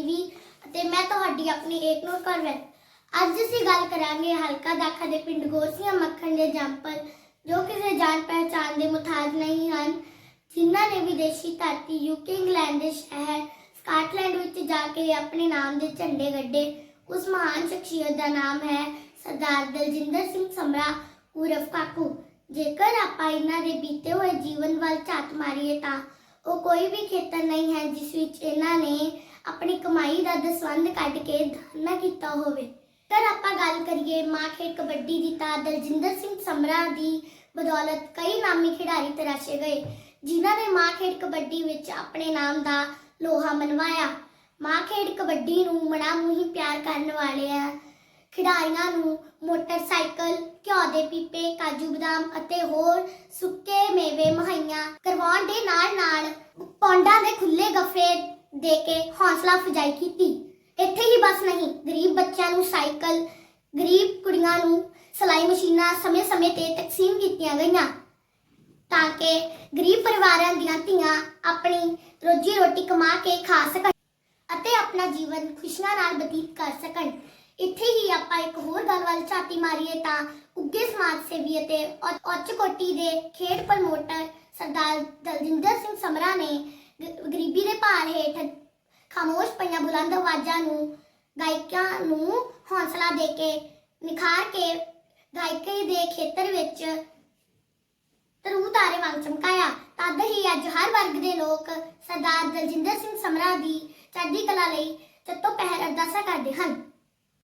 TV ਅਤੇ ਮੈਂ ਤੁਹਾਡੀ ਆਪਣੀ ਏਕਨੂਰ ਕੌਰ ਅੱਜ ਅਸੀਂ ਗੱਲ ਕਰਾਂਗੇ ਹਲਕਾ ਦਾਖਾ ਦੇ ਪਿੰਡ ਗੋਸੀਆਂ ਮੱਖਣ ਦੇ ਜੰਪਲ ਜੋ ਕਿਸੇ ਜਾਣ ਪਹਿਚਾਣ ਦੇ ਮੁਤਾਜ ਨਹੀਂ ਹਨ, ਜਿਨ੍ਹਾਂ ਨੇ ਵਿਦੇਸ਼ੀ ਧਰਤੀ ਯੂਕੇ ਇੰਗਲੈਂਡ ਦੇ ਸ਼ਹਿਰ ਸਕਾਟਲੈਂਡ ਵਿੱਚ ਜਾ ਕੇ ਆਪਣੇ ਨਾਮ ਦੇ ਝੰਡੇ ਗੱਡੇ। ਉਸ ਮਹਾਨ ਸ਼ਖਸੀਅਤ ਦਾ ਨਾਮ ਹੈ ਸਰਦਾਰ ਦਲਜਿੰਦਰ ਸਿੰਘ ਸਮਰਾ ਉਰਫ ਕਾਕੂ। ਜੇਕਰ ਆਪਾਂ ਇਹਨਾਂ ਦੇ ਬੀਤੇ ਹੋਏ ਜੀਵਨ ਵੱਲ ਝਾਤ ਮਾਰੀਏ ਤਾਂ ਉਹ ਕੋਈ ਵੀ ਖੇਤਰ ਨਹੀਂ ਹੈ ਜਿਸ ਵਿੱਚ ਇਹਨਾਂ ਨੇ ਆਪਣੀ ਕਮਾਈ ਦਾ ਦਸਵੰਧ ਕੱਢ ਕੇ ਦਾਨਾ ਕੀਤਾ ਹੋਵੇ। ਪਰ ਆਪਾਂ ਗੱਲ ਕਰੀਏ ਮਾਂ ਖੇਡ ਕਬੱਡੀ ਦੀ ਤਾਂ ਦਲਜਿੰਦਰ ਸਿੰਘ ਸਮਰਾ ਦੀ ਬਦੌਲਤ ਕਈ ਨਾਮੀ ਖਿਡਾਰੀ ਤਰਾਸ਼ੇ ਗਏ, ਜਿਨ੍ਹਾਂ ਨੇ ਮਾਂ ਖੇਡ ਕਬੱਡੀ ਵਿੱਚ ਆਪਣੇ ਨਾਮ ਦਾ ਲੋਹਾ ਮਨਵਾਇਆ। ਮਾਂ ਖੇਡ ਕਬੱਡੀ ਨੂੰ ਮਣਾ ਮੂੰਹੀ ਪਿਆਰ ਕਰਨ ਵਾਲੇ ਆ ਖਿਡਾਰੀਆਂ ਨੂੰ ਮੋਟਰਸਾਈਕਲ, ਘਿਓ ਦੇ ਪੀਪੇ, ਕਾਜੂ ਬਦਾਮ ਅਤੇ ਹੋਰ ਸੁੱਕੇ ਮੇਵੇ ਮੁਹੱਈਆ ਕਰਵਾਉਣ ਦੇ ਨਾਲ ਨਾਲ ਪੌਂਡਾਂ ਦੇ ਖੁੱਲੇ ਗੱਫੇ ਦੇ ਕੇ ਹੌਸਲਾ ਅਫਜ਼ਾਈ ਕੀਤੀ। ਇੱਥੇ ਹੀ ਬਸ ਨਹੀਂ, ਗਰੀਬ ਬੱਚਿਆਂ ਨੂੰ ਸਾਈਕਲ, ਗਰੀਬ ਕੁੜੀਆਂ ਨੂੰ ਸਲਾਈ ਮਸ਼ੀਨਾਂ ਸਮੇਂ-ਸਮੇਂ ਤੇ ਤਕਸੀਮ ਕੀਤੀਆਂ ਗਈਆਂ ਤਾਂ ਕਿ ਗਰੀਬ ਪਰਿਵਾਰਾਂ ਦੀਆਂ ਧੀਆਂ ਆਪਣੀ ਰੋਜੀ ਰੋਟੀ ਕਮਾ ਕੇ ਖਾ ਸਕਣ ਅਤੇ ਆਪਣਾ ਜੀਵਨ ਖੁਸ਼ੀਆਂ ਨਾਲ ਬਤੀਤ ਕਰ ਸਕਣ। ਇੱਥੇ ਹੀ ਆਪਾਂ ਇੱਕ ਹੋਰ ਗੱਲ ਵੱਲ ਝਾਤੀ ਮਾਰੀਏ ਤਾਂ ਉੱਗੇ ਸਮਾਜ ਸੇਵੀ ਅਤੇ ਉੱਚ- ਕੋਟੀ ਦੇ ਖੇਡ ਪ੍ਰਮੋਟਰ ਸਰਦਾਰ ਦਲਜਿੰਦਰ ਸਿੰਘ ਸਮਰਾ ਨੇ ਗਰੀਬੀ ਦੇ ਭਾਰ ਹੇਠ ਖਾਮੋਸ਼ ਪਈਆਂ ਬੁਲੰਦ ਆਵਾਜ਼ਾਂ ਨੂੰ, ਗਾਇਕਾਂ ਨੂੰ ਹੌਸਲਾ ਦੇ ਕੇ, ਨਿਖਾਰ ਕੇ ਗਾਇਕੀ ਦੇ ਖੇਤਰ ਵਿੱਚ ਤਰੂ ਤਾਰੇ ਵਾਂਗ ਚਮਕਾਇਆ। ਤਦ ਹੀ ਅੱਜ ਹਰ ਵਰਗ ਦੇ ਲੋਕ ਸਰਦਾਰ ਦਲਜਿੰਦਰ ਸਿੰਘ ਸਮਰਾ ਦੀ ਚੜ੍ਹਦੀ ਕਲਾ ਲਈ ਚੱਤੋ ਪਹਿਰ ਅਰਦਾਸਾਂ ਕਰਦੇ ਹਨ।